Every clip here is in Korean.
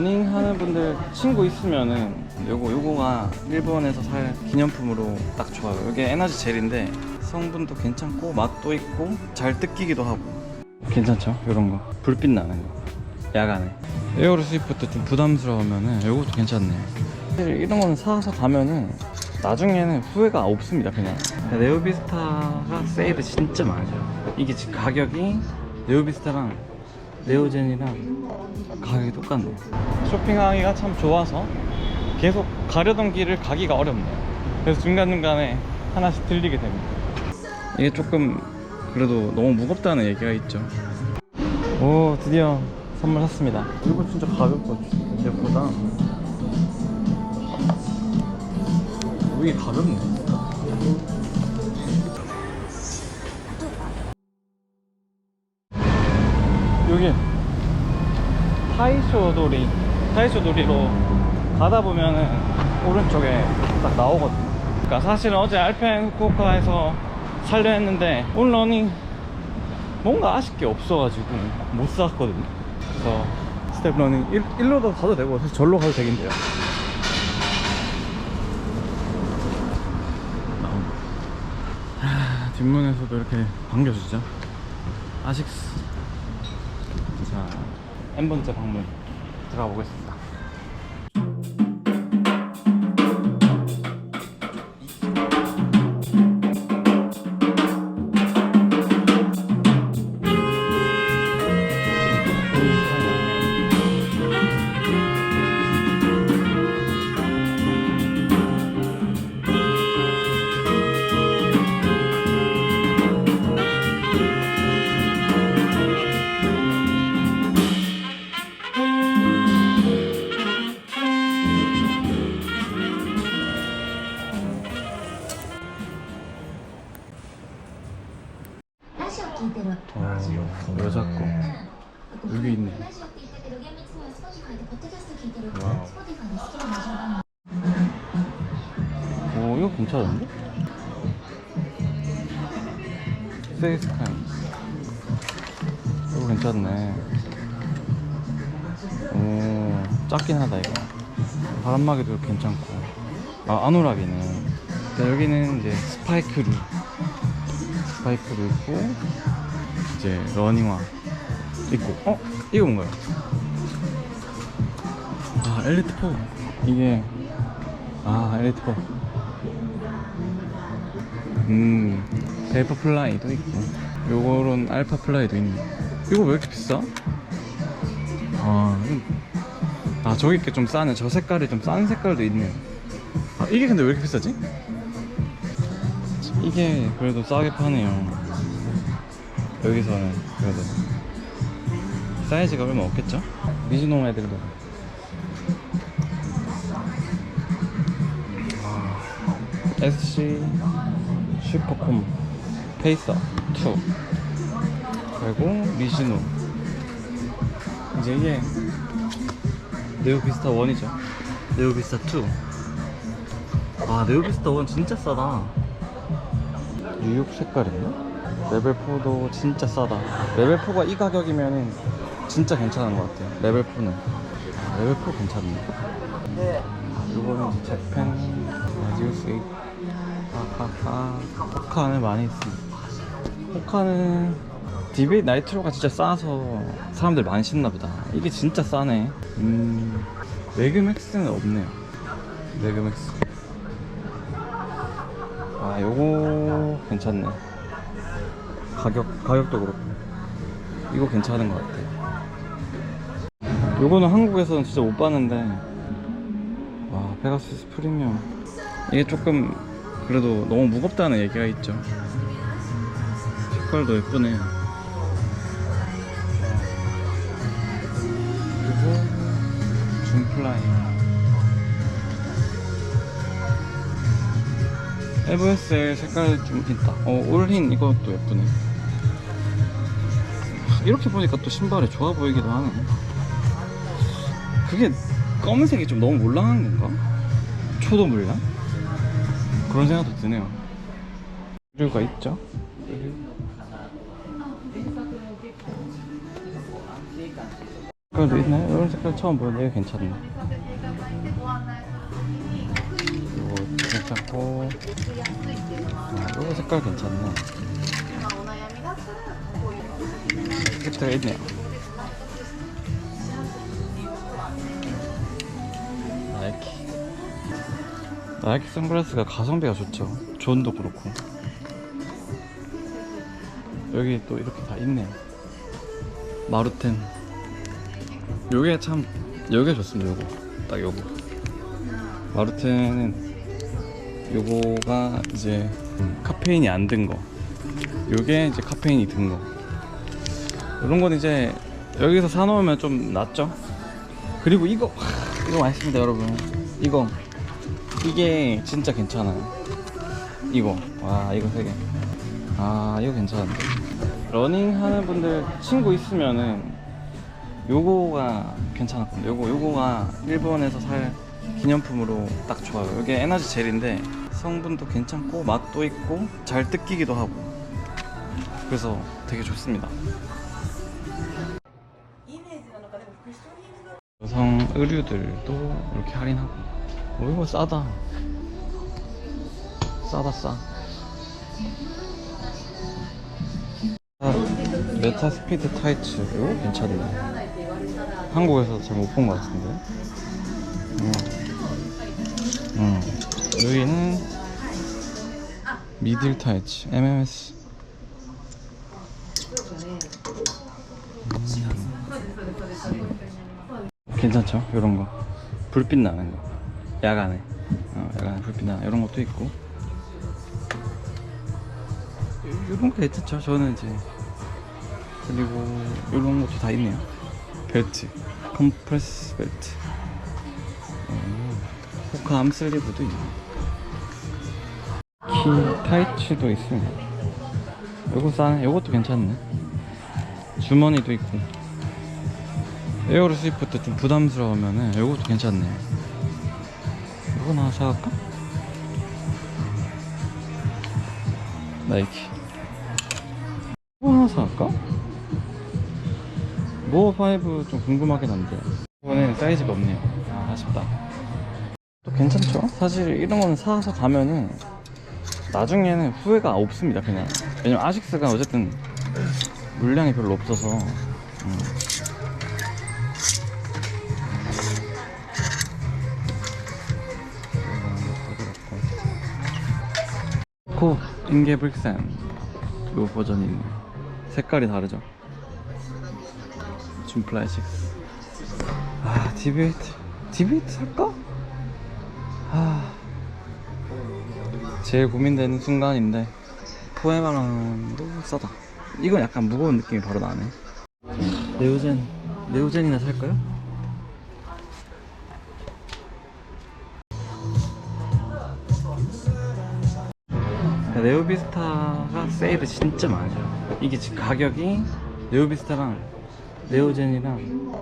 러닝 하는 분들 친구 있으면은 요거 요거가 일본에서 살 기념품으로 딱 좋아요. 이게 에너지 젤인데 성분도 괜찮고 맛도 있고 잘 뜯기기도 하고 괜찮죠? 요런 거 불빛 나는 거 야간에 에어로 스위프트 좀 부담스러우면은 요것도 괜찮네. 사실 이런 거는 사서 가면은 나중에는 후회가 없습니다 그냥 네오비스타가 세일을 진짜 많아요 이게 지금 가격이 네오비스타랑 네오젠이랑 가격이 똑같네요. 쇼핑하기가 참 좋아서 계속 가려던 길을 가기가 어렵네요. 그래서 중간중간에 하나씩 들리게 됩니다. 이게 조금 그래도 너무 무겁다는 얘기가 있죠. 오 드디어 선물 샀습니다. 이거 진짜 가볍고 예쁘다. 이게 가볍네. 타이쇼 도리, 타이쇼 도리로 가다 보면은 오른쪽에 딱 나오거든요. 그러니까 사실은 어제 알펜 후쿠오카에서 살려 했는데 오늘 러닝 뭔가 아쉽게 없어가지고 못 샀거든요. 그래서 스텝 러닝 일, 일로도 가도 되고 사실 절로 가도 되긴데요. 하, 뒷문에서도 이렇게 반겨주죠 아식스 자 N번째 방문 들어가 보겠습니다 오 이거 괜찮은데? 페이스타임 이거 괜찮네. 오 작긴 하다 이거. 바람막이도 괜찮고. 아 자, 여기는 이제 스파이크류. 스파이크류 있고 이제 러닝화 있고. 어? 이거 뭔가요? 아 엘리트 4 이게 아 엘리트 4 음 델파 플라이도 있고. 요거는 알파 플라이도 있네. 이거 왜 이렇게 비싸? 아, 이건- 아 저기 게 좀 싸네. 저 색깔이 좀 싼 색깔도 있네. 아 이게 근데 왜 이렇게 비싸지? 이게 그래도 싸게 파네요. 여기서는 그래도. 사이즈가 얼마 없겠죠? 미즈노 애들도 SC 슈퍼콤 페이서 2 그리고 미즈노. 이제 이게 네오비스타 1이죠. 네오비스타 2아 네오비스타 1 진짜 싸다. 뉴욕 색깔인가? 레벨 4도 진짜 싸다. 레벨 4가 이 가격이면 진짜 괜찮은 것 같아요. 레벨 4는. 아, 레벨 4 괜찮네 아, 요거는 이제 재팬 라디오스 8 하하하 호카는 많이 있습니다 호카는 디베이 나이트로가 진짜 싸서 사람들 많이 신나 보다. 이게 진짜 싸네. 음 매그맥스는 없네요. 매그맥스. 아 요거 괜찮네. 가격 가격도 그렇고. 이거 괜찮은 것 같아요 요거는 한국에서는 진짜 못 봤는데. 와 페가수스 프리미엄. 이게 조금 그래도 너무 무겁다는 얘기가 있죠. 색깔도 예쁘네 그리고 줌플라이 에브에스의 색깔 좀 있다. 어 올흰 이것도 예쁘네. 이렇게 보니까 또 신발이 좋아 보이기도 하네. 그게 검은색이 좀 너무 몰랑한 건가? 초도 물랑? 그런 생각도 드네요 이유가 있죠 색깔도 있네. 이런 색깔 처음 보는데 괜찮네. 이거 괜찮고, 아, 이거 색깔 괜찮네. 색깔 있네요. 나이키 선글라스가 가성비가 좋죠. 존도 그렇고. 여기 또 이렇게 다 있네요. 마루텐. 요게 참, 요게 좋습니다, 요거. 딱 요거. 마루텐은 요거가 이제 음, 카페인이 안 든 거. 요게 이제 카페인이 든 거. 이런 건 이제 여기서 사놓으면 좀 낫죠? 그리고 이거, 하, 이거 맛있습니다, 여러분. 이거. 이게 진짜 괜찮아요. 이거. 와, 이거 세 개. 아, 이거 괜찮은데. 러닝 하는 분들 친구 있으면은 요거가 괜찮았거든요. 요거, 요거가 일본에서 살 기념품으로 딱 좋아요. 이게 에너지 젤인데 성분도 괜찮고 맛도 있고 잘 뜯기기도 하고 그래서 되게 좋습니다. 여성 의류들도 이렇게 할인하고 어 이거 싸다. 싸다 싸. 아, 메타 스피드 타이츠 이거 괜찮네 한국에서 잘 못 본 것 같은데. 음. 음. 여기는 미들 타이츠 MMS 괜찮죠? 이런 거. 불빛 나는 거 야간에. 어, 야간에 불빛 나는 이런 것도 있고. 이런 거 괜찮죠? 저는 이제. 그리고 이런 것도 다 있네요. 벨트. 컴프레스 벨트. 어, 호카 암 슬리브도 있네 키 타이츠도 있습니다 요거 싸네. 요것도 괜찮네. 주머니도 있고. 에어로 스위프트 좀 부담스러우면은 요것도 괜찮네 이거 하나 사갈까? 나이키 이거 하나 사갈까? 모어5 좀 궁금하긴 한데 이거는 사이즈가 없네요 아, 아쉽다 또 괜찮죠? 사실 이런 거는 사서 가면은 나중에는 후회가 없습니다 그냥 왜냐면 아식스가 어쨌든 물량이 별로 없어서 음. 코 인게 브릭센 요 버전이 있네 색깔이 다르죠? 줌플라이 6 아 디베이트 디베이트 살까? 아. 제일 고민되는 순간인데 포에마랑도 싸다. 이건 약간 무거운 느낌이 바로 나네. 네오젠 네오젠이나 살까요? 네오비스타가 세일을 진짜 많이 해요 이게 지금 가격이 네오비스타랑 네오젠이랑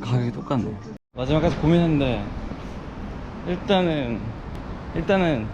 가격이 똑같네요 마지막까지 고민했는데 일단은 일단은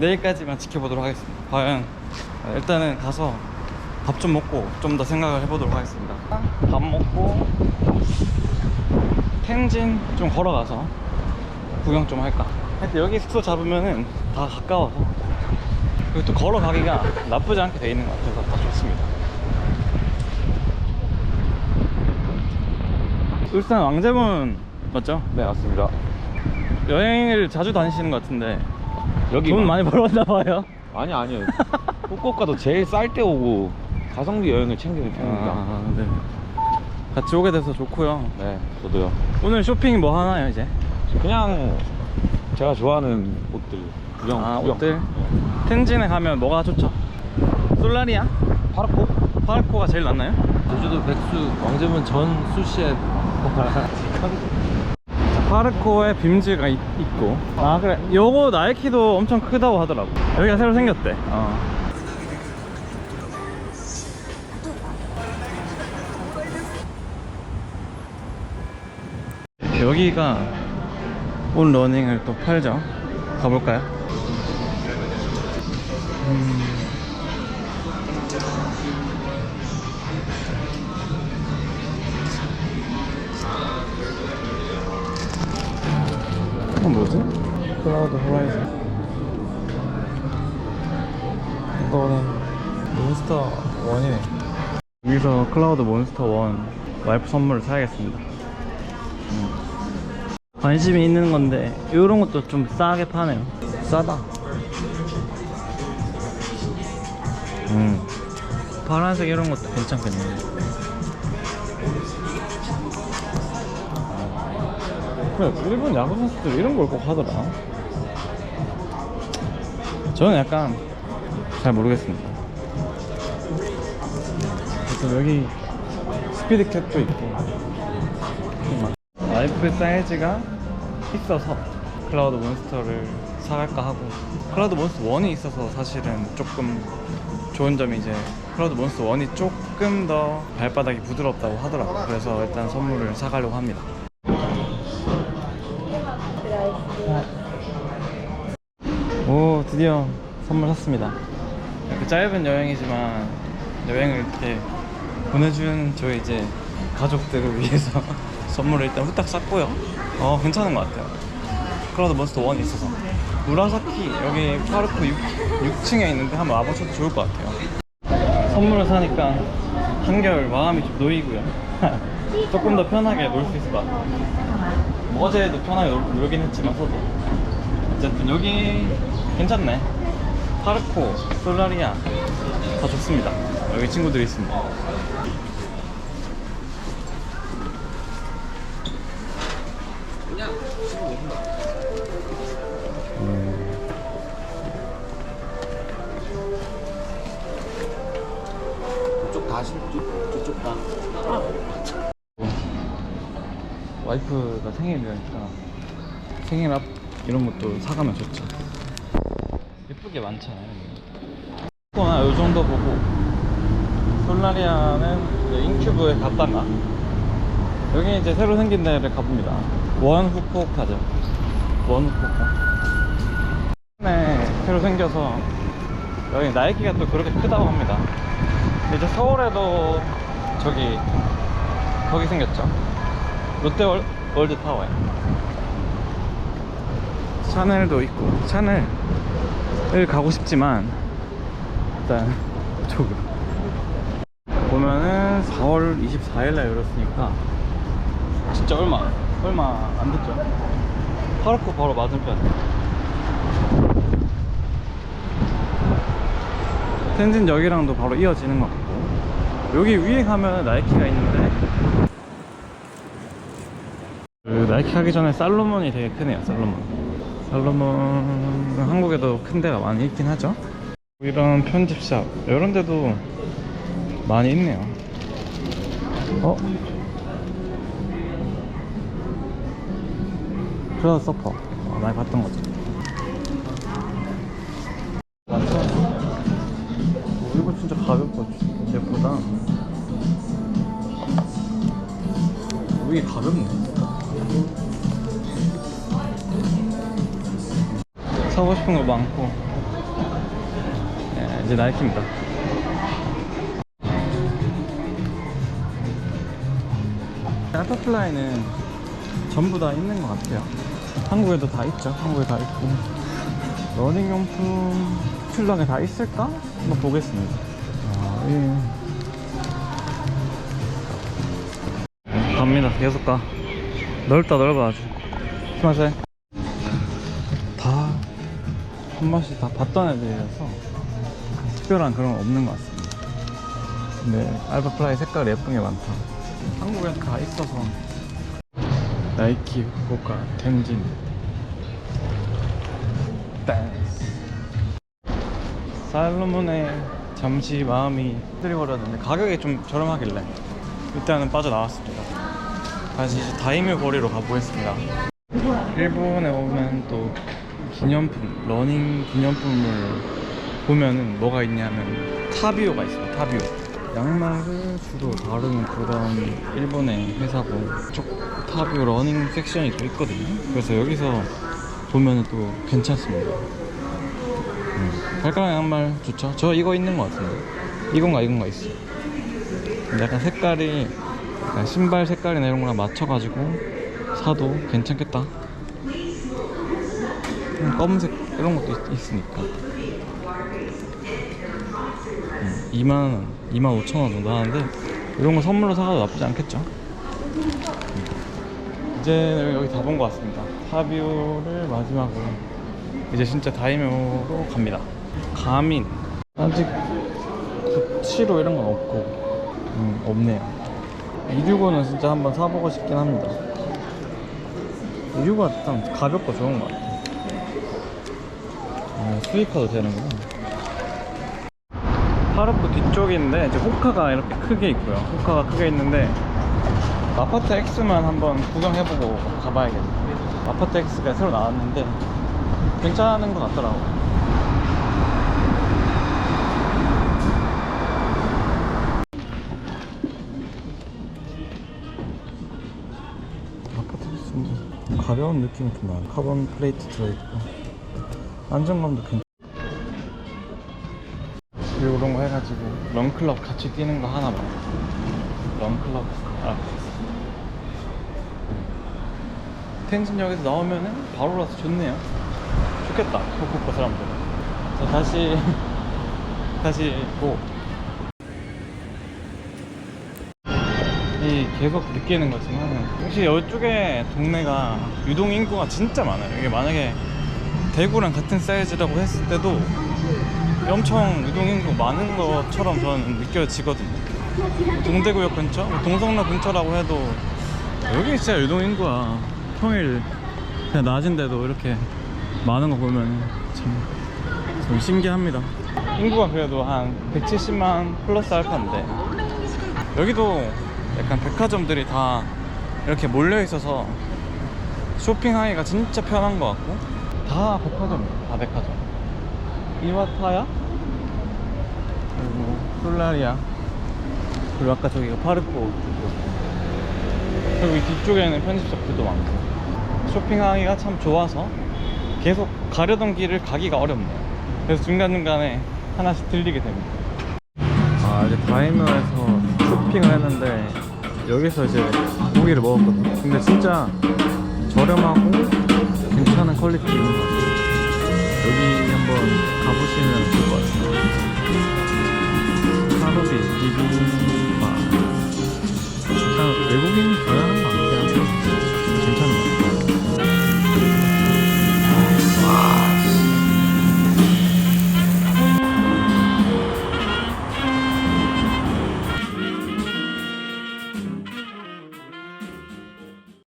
내일까지만 지켜보도록 하겠습니다. 과연 일단은 가서 밥 좀 먹고 좀 더 생각을 해보도록 하겠습니다. 밥 먹고 텐진 좀 걸어가서 구경 좀 할까? 하여튼 여기 숙소 잡으면은 다 가까워서 그리고 또 걸어가기가 나쁘지 않게 돼 있는 것 같아서 다 좋습니다. 울산 왕제문 맞죠? 네 맞습니다. 여행을 자주 다니시는 것 같은데 여기 돈 많이 벌었나 봐요. 아니 아니요. 후쿠오카도 제일 쌀 때 오고 가성비 여행을 챙기는 편입니다. 아, 네. 같이 오게 돼서 좋고요. 네 저도요. 오늘 쇼핑 뭐 하나요 이제? 그냥 제가 좋아하는 옷들 구경 아 구경. 옷들 네. 텐진에 가면 뭐가 좋죠? 솔라리아? 파르코 파르코가 제일 낫나요? 제주도 백수 왕제문 전 수시에 파르코에 빔즈가 있, 고 아 그래 요거 나이키도 엄청 크다고 하더라고 여기가 새로 생겼대 어. 여기가 온 러닝을 또 팔죠 가볼까요? 이건 뭐지? 클라우드 호라이즌. 이거는 몬스터 원이네. 여기서 클라우드 몬스터 원 와이프 선물을 사야겠습니다. 음. 관심이 있는 건데 이런 것도 좀 싸게 파네요. 싸다. 음. 파란색 이런 것도 괜찮겠네. 그래 일본 야구 선수들 이런 걸 꼭 하더라. 저는 약간 잘 모르겠습니다. 그래서 여기 스피드캣도 있고. 와이프 사이즈가 있어서 클라우드 몬스터를 사갈까 하고. 클라우드 몬스터 1이 있어서 사실은 조금 좋은 점이 이제 클라우드 몬스터 1이 조금 더 발바닥이 부드럽다고 하더라고요. 그래서 일단 선물을 사가려고 합니다. 오 드디어 선물 샀습니다. 이렇게 짧은 여행이지만 여행을 이렇게 보내준 저희 이제 가족들을 위해서 선물을 일단 후딱 샀고요. 어 괜찮은 것 같아요. 클라우드 몬스터 1이 있어서 무라사키 여기 파르크 6, 6층에 있는데 한번 와보셔도 좋을 것 같아요. 선물을 사니까 한결 마음이 좀 놓이고요. 조금 더 편하게 놀 수 있을 것 같아요. 뭐 어제도 편하게 놀, 놀긴 했지만 서도. 어쨌든 여기 괜찮네. 파르코, 솔라리아. 다 좋습니다. 여기 친구들이 있습니다 와이프가 생일이니까 생일 앞 이런 것도 사가면 좋죠. 예쁘게 많잖아요 코나 요 정도 보고. 솔라리아는 인큐브에 갔다가. 여기 이제 새로 생긴 데를 가봅니다. 원 후쿠오카죠. 원 후쿠오카. 네 새로 생겨서 여기 나이키가 또 그렇게 크다고 합니다. 이제 서울에도 저기 거기 생겼죠 롯데 월, 월드 타워에 샤넬도 있고 샤넬을 가고 싶지만 일단 이쪽으로. 보면은 4월 24일날 열었으니까. 진짜 얼마 얼마 안 됐죠? 파르코 바로 맞은편. 텐진역이랑도 바로 이어지는 것 같고. 여기 위에 가면 나이키가 있는데 그 나이키 하기 전에 살로몬이 되게 크네요 살로몬 살로몬 한국에도 큰 데가 많이 있긴 하죠 이런 편집샵 이런 데도 많이 있네요 어? 크라우드 서퍼 어, 많이 봤던 거죠? 사고 싶은 거 많고. 네, 이제 나이키입니다. 알파플라이는 전부 다 있는 것 같아요. 한국에도 다 있죠. 한국에 다 있고. 러닝용품 출렁에 다 있을까? 한번 보겠습니다. 아, 예. 갑니다. 계속 가. 넓다 넓어 아주. 다 한 번씩 다 봤던 애들이라서 특별한 그런 건 없는 것 같습니다. 근데 알파플라이 색깔 예쁜 게 많다. 한국에 다 있어서. 나이키 후쿠오카 텐진. 댄스. 살로몬에 잠시 마음이 흔들거렸는데 가격이 좀 저렴하길래 일단은 빠져나왔습니다. 다시 다이묘 거리로 가보겠습니다. 일본에 오면 또 기념품, 러닝 기념품을 보면은 뭐가 있냐면 타비오가 있어요 타비오. 양말을 주로 다루는 그런 일본의 회사고 쪽 타비오 러닝 섹션이 또 있거든요. 그래서 여기서 보면은 또 괜찮습니다. 음, 발가락 양말 좋죠? 저 이거 있는 것 같은데. 이건가 이건가 있어 약간 색깔이 약간 신발 색깔이나 이런 거랑 맞춰가지고 사도 괜찮겠다 검은색 이런 것도 있, 있으니까. 2만 원, 2만 5천 원 정도 하는데 이런 거 선물로 사가도 나쁘지 않겠죠? 이제 여기 다 본 것 같습니다. 파비오를 마지막으로 이제 진짜 다이묘로 갑니다. 가민 아직 구치로 이런 건 없고 음, 없네요. 265는 진짜 한번 사보고 싶긴 합니다. 265가 일단 가볍고 좋은 것 같아요. 아, 수입화도 되는구나. 파르프 뒤쪽인데 이제 호카가 이렇게 크게 있고요. 호카가 크게 있는데 아파트 X만 한번 구경해보고 가봐야겠네요. 아파트 X가 새로 나왔는데 괜찮은 것 같더라고요. 가벼운 느낌이 좀 나요. 카본 플레이트 들어있고 안정감도 괜찮. 그리고 이런 거 해가지고 런클럽 같이 뛰는 거 하나 봐. 런클럽 아. 텐진역에서 나오면은 바로 라서 좋네요. 좋겠다. 후쿠오카 사람들. 자 다시 다시 뭐. 이 계속 느끼는 거지만 혹시 이쪽에 동네가 유동 인구가 진짜 많아요. 이게 만약에 대구랑 같은 사이즈라고 했을 때도 엄청 유동인구 많은 것처럼 저는 느껴지거든요. 동대구역 근처, 뭐 동성로 근처라고 해도 여기 진짜 유동인구야. 평일 그냥 낮인데도 이렇게 많은 거 보면 참, 좀 신기합니다. 인구가 그래도 한 170만 플러스 알파인데 여기도 약간 백화점들이 다 이렇게 몰려 있어서 쇼핑하기가 진짜 편한 것 같고 다 백화점이에요. 다 백화점. 이와타야? 그리고 솔라리아. 그리고 아까 저기가 파르코 쪽이었고 그리고 이 뒤쪽에는 편집샵들도 많고. 쇼핑하기가 참 좋아서 계속 가려던 길을 가기가 어렵네요. 그래서 중간중간에 하나씩 들리게 됩니다. 아 이제 다이노에서 쇼핑을 했는데 여기서 이제 고기를 먹었거든요. 근데 진짜 저렴하고 괜찮은 퀄리티인 것 같아요 여기 한번 가보시면 좋을 것 같아요. 하루비 비빔밥. 일단 외국인